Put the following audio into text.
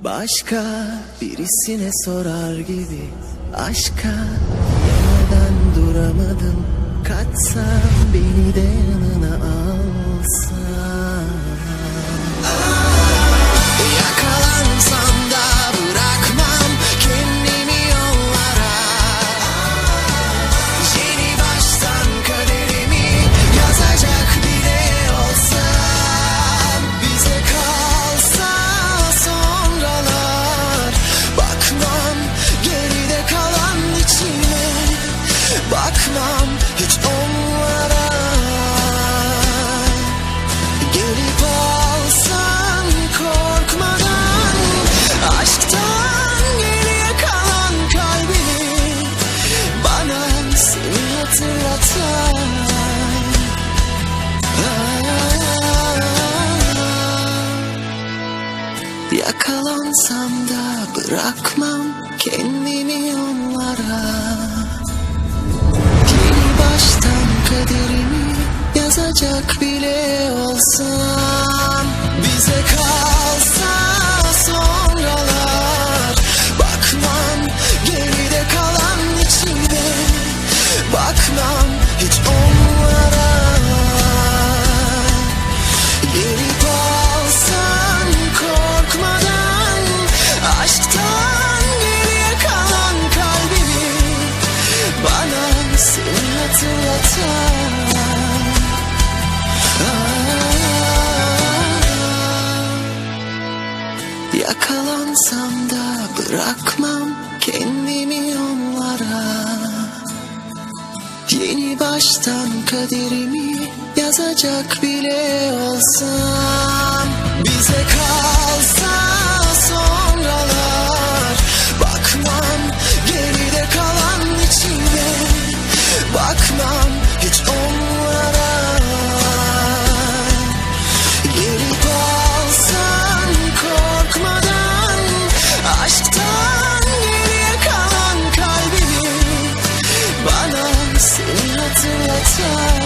Başka birisine sorar gibi Aşka yemeden duramadım. Kaçsam beni de yanına alsan Bakmam hiç onlara. Gelip alsan korkmadan Aşktan geriye kalan kalbimi Bana seni hatırlatan. Yakalansam da bırakmam kendimi onlara Bakmam hiç onlara Gelip alsan korkmadan Aşktan geriye kalan kalbimi Bana seni hatırlatan. Yakalansam da bırakmam kendimi Baştan kaderimi yazacak bile olsam Bize kalsa to the time